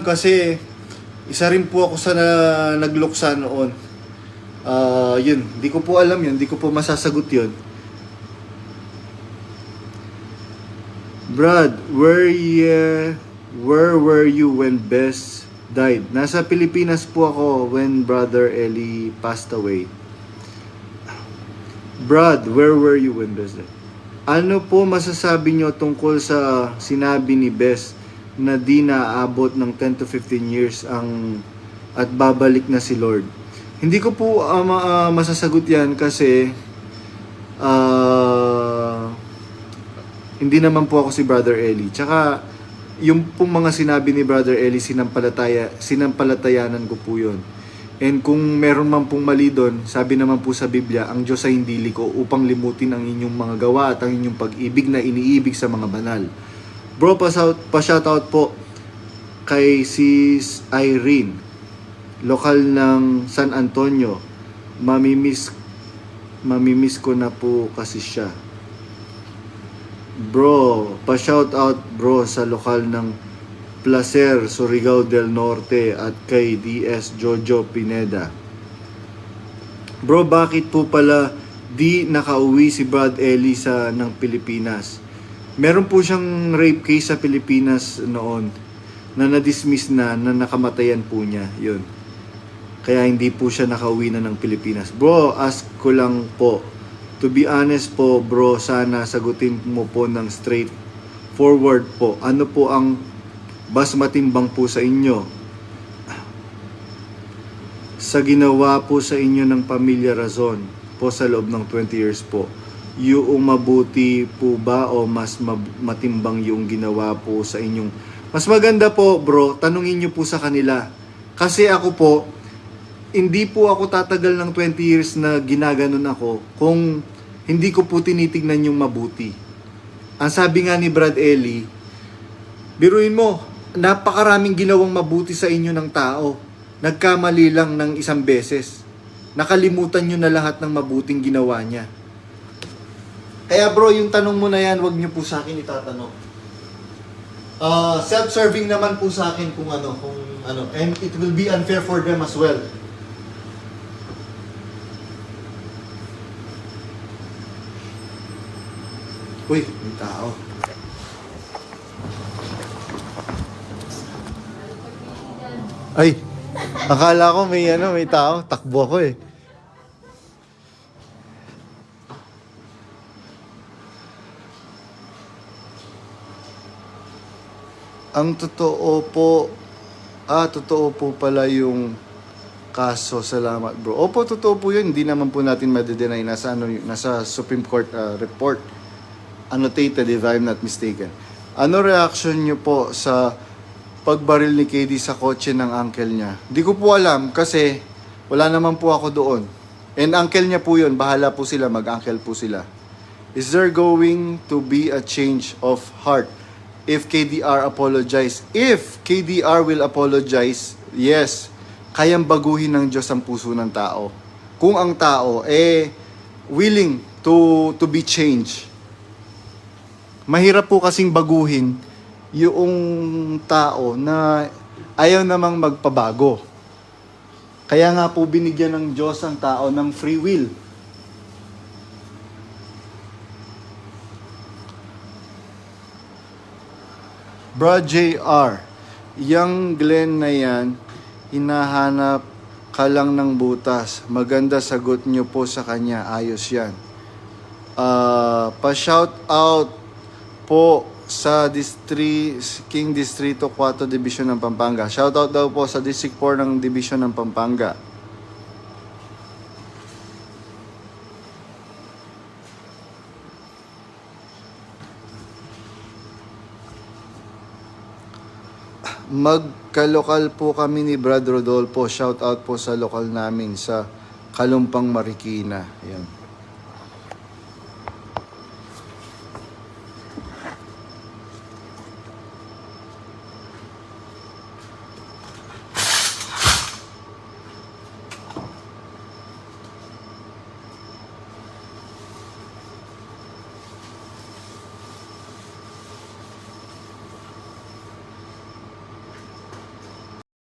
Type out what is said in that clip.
Kasi isa rin po ako sa na, nagluksa noon. Ah, yun, di ko po alam yun, di ko po masasagot yun. Brad, where ye, where were you when Bess died? Nasa Pilipinas po ako when Brother Eli passed away. Brad, where were you when Bess died? Ano po masasabi nyo tungkol sa sinabi ni Bess na di naaabot ng 10 to 15 years ang at babalik na si Lord? Hindi ko po ma- ah, masasagot yan kasi ah, hindi naman po ako si Brother Eli. Tsaka yung pong mga sinabi ni Brother Eli, sinampalataya, sinampalatayanan ko po yun. And kung meron man pong mali doon, sabi naman po sa Biblia, ang Diyos ay hindi liko upang limutin ang inyong mga gawa at ang inyong pag-ibig na iniibig sa mga banal. Bro, pa-shout, pa-shoutout po kay Sis Irene, lokal ng San Antonio. Mamimiss, mamimiss ko na po kasi siya. Bro, pa-shoutout bro sa lokal ng Placer, Surigao del Norte at kay DS Jojo Pineda. Bro, bakit po pala di nakauwi si Brad Ellie sa ng Pilipinas? Meron po siyang rape case sa Pilipinas noon na na-dismiss na na nakamatayan po niya. Yun. Kaya hindi po siya nakauwi na ng Pilipinas. Bro, ask ko lang po. To be honest po, bro, sana sagutin mo po ng straight forward po. Ano po ang mas matimbang po sa inyo? Sa ginawa po sa inyo ng pamilya Razon po sa loob ng 20 years po. Yung mabuti po ba o mas matimbang yung ginawa po sa inyong... Mas maganda po, bro, tanungin nyo po sa kanila. Kasi ako po, hindi po ako tatagal ng 20 years na ginaganon ako kung hindi ko po tinitignan yung mabuti. Ang sabi nga ni Brad Ellie, biruin mo, napakaraming ginawang mabuti sa inyo ng tao. Nagkamali lang ng isang beses. Nakalimutan nyo na lahat ng mabuting ginawa niya. Kaya bro, yung tanong mo na yan, wag niyo po sa akin itatanong. Ah, self-serving naman po sa akin kung ano, kung ano, and it will be unfair for them as well. Uy, may tao. Ay, akala ko may ano, may tao. Takbo ako eh. Ang totoo po, ah, totoo po pala yung kaso. Salamat bro. Opo, totoo po yun. Hindi naman po natin madidenay. Nasa, ano, nasa Supreme Court ah, report. Annotated if I'm not mistaken. Ano reaction nyo po sa pagbaril ni KD sa kotse ng uncle niya? Di ko po alam kasi wala naman po ako doon. And uncle niya po yun. Bahala po sila. Mag-uncle po sila. Is there going to be a change of heart if KDR apologize? If KDR will apologize, yes, kayang baguhin ng Diyos ang puso ng tao. Kung ang tao eh willing to to be changed. Mahirap po kasing baguhin yung tao na ayaw namang magpabago. Kaya nga po binigyan ng Diyos ang tao ng free will. Bro JR, yung Glenn na yan, hinahanap ka lang ng butas. Maganda sagot nyo po sa kanya. Ayos yan. Ah, pa-shout out po sa Distri King Distrito 4 Division ng Pampanga. Shout out daw po sa District 4 ng Division ng Pampanga. Magkalokal po kami ni Brad Rodolfo. Shout out po sa lokal namin sa Kalumpang Marikina. Yan.